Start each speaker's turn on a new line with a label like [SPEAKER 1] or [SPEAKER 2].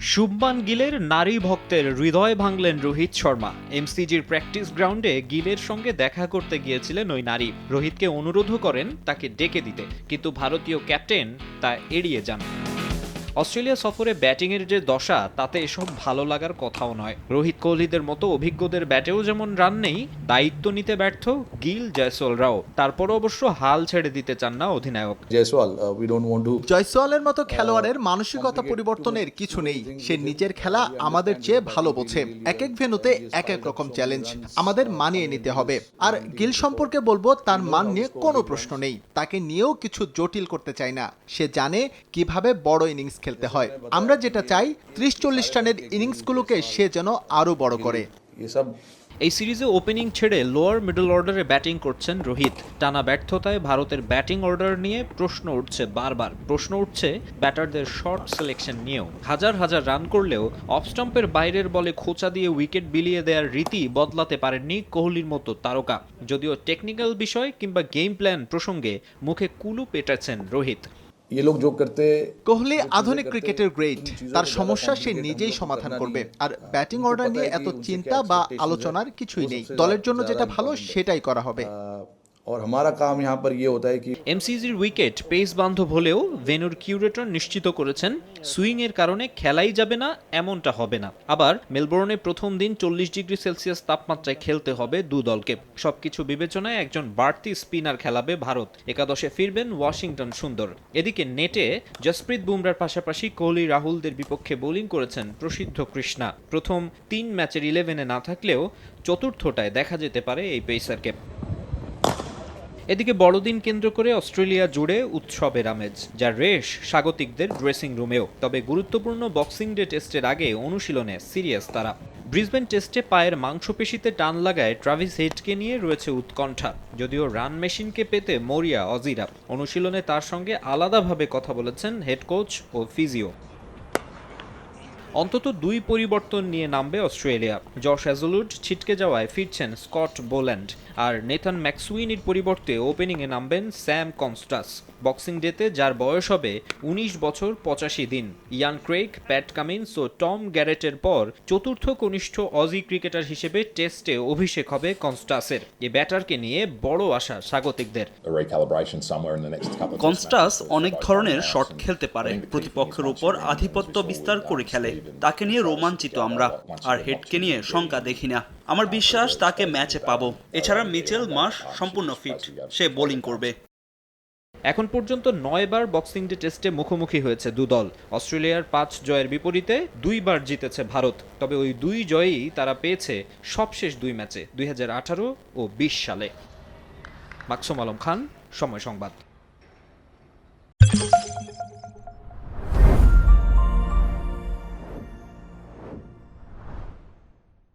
[SPEAKER 1] শুভমান গিলের নারী ভক্তের হৃদয় ভাঙলেন রোহিত শর্মা। এমসিজির প্র্যাকটিস গ্রাউন্ডে গিলের সঙ্গে দেখা করতে গিয়েছিলেন ওই নারী। রোহিতকে অনুরোধও করেন তাকে ডেকে দিতে, কিন্তু ভারতীয় ক্যাপ্টেন তা এড়িয়ে যান। অস্ট্রেলিয়া সফরে ব্যাটিংয়ের যে দশা তাতে এসব ভালো লাগার কথাও নয়। রোহিত কোহলিদের মতো অভিজ্ঞদের ব্যাটেও যেমন রান নেই দায়িত্ব নিতে ব্যর্থ গিল জয়সওয়ালরাও তারপরও অবশ্য হাল ছেড়ে দিতে চান না অধিনায়ক।
[SPEAKER 2] জয়সওয়ালের মতো খেলোয়াড়ের মানসিকতা পরিবর্তনের কিছু নেই। সে নিজের খেলা আমাদের চেয়ে ভালো বোঝে। এক এক ভেনুতে এক এক রকম চ্যালেঞ্জ আমাদের মানিয়ে নিতে হবে। আর গিল সম্পর্কে বলব তার মান নিয়ে কোনো প্রশ্ন নেই। তাকে নিয়েও কিছু জটিল করতে চাই না। সে জানে কীভাবে বড় ইনিংস খেলতে হয়। আমরা যেটা চাই ত্রিশ চল্লিশ রানের ইনিংসগুলোকে সে যেন আরও বড় করে।
[SPEAKER 1] এই সিরিজে ওপেনিং ছেড়ে লোয়ার মিডল অর্ডারে ব্যাটিং করছেন রোহিত। টানা ব্যর্থতায় ভারতের ব্যাটিং অর্ডার নিয়ে প্রশ্ন উঠছে বারবার। প্রশ্ন উঠছে ব্যাটারদের শর্ট সিলেকশন নিয়েও। হাজার হাজার রান করলেও অফস্টম্পের বাইরের বলে খোঁচা দিয়ে উইকেট বিলিয়ে দেওয়ার রীতি বদলাতে পারেননি কোহলির মতো তারকা। যদিও টেকনিক্যাল বিষয় কিংবা গেম প্ল্যান প্রসঙ্গে মুখে কুলু পেটাচ্ছেন রোহিত।
[SPEAKER 3] ये लोग जो करते
[SPEAKER 2] কোহলি আধুনিক ক্রিকেটের গ্রেট তার সমস্যা সে নিজেই সমাধান করবে আর ব্যাটিং অর্ডার নিয়ে এত চিন্তা বা আলোচনার কিছুই নেই দলের জন্য যেটা ভালো সেটাই করা হবে
[SPEAKER 3] आ, और हमारा काम यहाँ पर ये होता है कि
[SPEAKER 1] এমসিজির উইকেট পেস বান্ধব হলেও ভেনুর কিউরেটর নিশ্চিত করেছেন সুইং এর কারণে খেলাই যাবে না এমনটা হবে না আবার মেলবোর্নে প্রথম দিন চল্লিশ ডিগ্রি সেলসিয়াস তাপমাত্রায় খেলতে হবে দু দলকে সবকিছু বিবেচনায় একজন বাড়তি স্পিনার খেলাবে ভারত একাদশে ফিরবেন ওয়াশিংটন সুন্দর এদিকে নেটে জসপ্রীত বুমরার পাশাপাশি কোহলি রাহুলদের বিপক্ষে বোলিং করেছেন প্রসিদ্ধ কৃষ্ণা প্রথম তিন ম্যাচের ইলেভেনে না থাকলেও চতুর্থটায় দেখা যেতে পারে এই পেসারকে এদিকে বড়দিন কেন্দ্র করে অস্ট্রেলিয়া জুড়ে উৎসবের আমেজ যার রেশ স্বাগতিকদের ড্রেসিং রুমেও তবে গুরুত্বপূর্ণ বক্সিং ডে টেস্টের আগে অনুশীলনে সিরিয়াস তারা। ব্রিসবেন টেস্টে পায়ের মাংসপেশিতে টান লাগায় ট্রাভিস হেডকে নিয়ে রয়েছে উৎকণ্ঠা, যদিও রান মেশিনকে পেতে মরিয়া অজিরা। অনুশীলনে তার সঙ্গে আলাদাভাবে কথা বলেছেন হেড কোচ ও ফিজিও অন্তত দুই পরিবর্তন নিয়ে নামবে অস্ট্রেলিয়া। জশ অ্যাজলুড ছিটকে যাওয়ায় ফিরছেন স্কট বোল্যান্ড আর নেথান ম্যাক্সুইনের পরিবর্তে ওপেনিংয়ে নামবেন স্যাম কনস্টাস। বক্সিং ডেতে যার বয়স হবে উনিশ বছর পঁচাশি দিন। ইয়ান ক্রেক প্যাট কামিন্স ও টম গ্যারেটের পর চতুর্থ কনিষ্ঠ অজি ক্রিকেটার হিসেবে টেস্টে অভিষেক হবে কনস্টাসের। এ ব্যাটারকে নিয়ে বড় আশা স্বাগতিকদের।
[SPEAKER 4] কনস্টাস অনেক ধরনের শট খেলতে পারে। প্রতিপক্ষের উপর আধিপত্য বিস্তার করে খেলে। তাকে নিয়ে রোমাঞ্চিত আমরা, আর হেডকে নিয়ে শঙ্কা দেখি না। আমার বিশ্বাস তাকে ম্যাচে পাবো। এছাড়া মিচেল মাস সম্পূর্ণ ফিট। সে বোলিং করবে।
[SPEAKER 1] এখন পর্যন্ত নয়বার বক্সিং ডে টেস্টে মুখোমুখি হয়েছে দু দল। অস্ট্রেলিয়ার পাঁচ জয়ের বিপরীতে দুইবার জিতেছে ভারত। তবে ওই দুই জয়ই তারা পেয়েছে সবশেষ দুই ম্যাচে, দুই হাজার আঠারো ও বিশ সালে। মাকসুম আলম খান, সময় সংবাদ।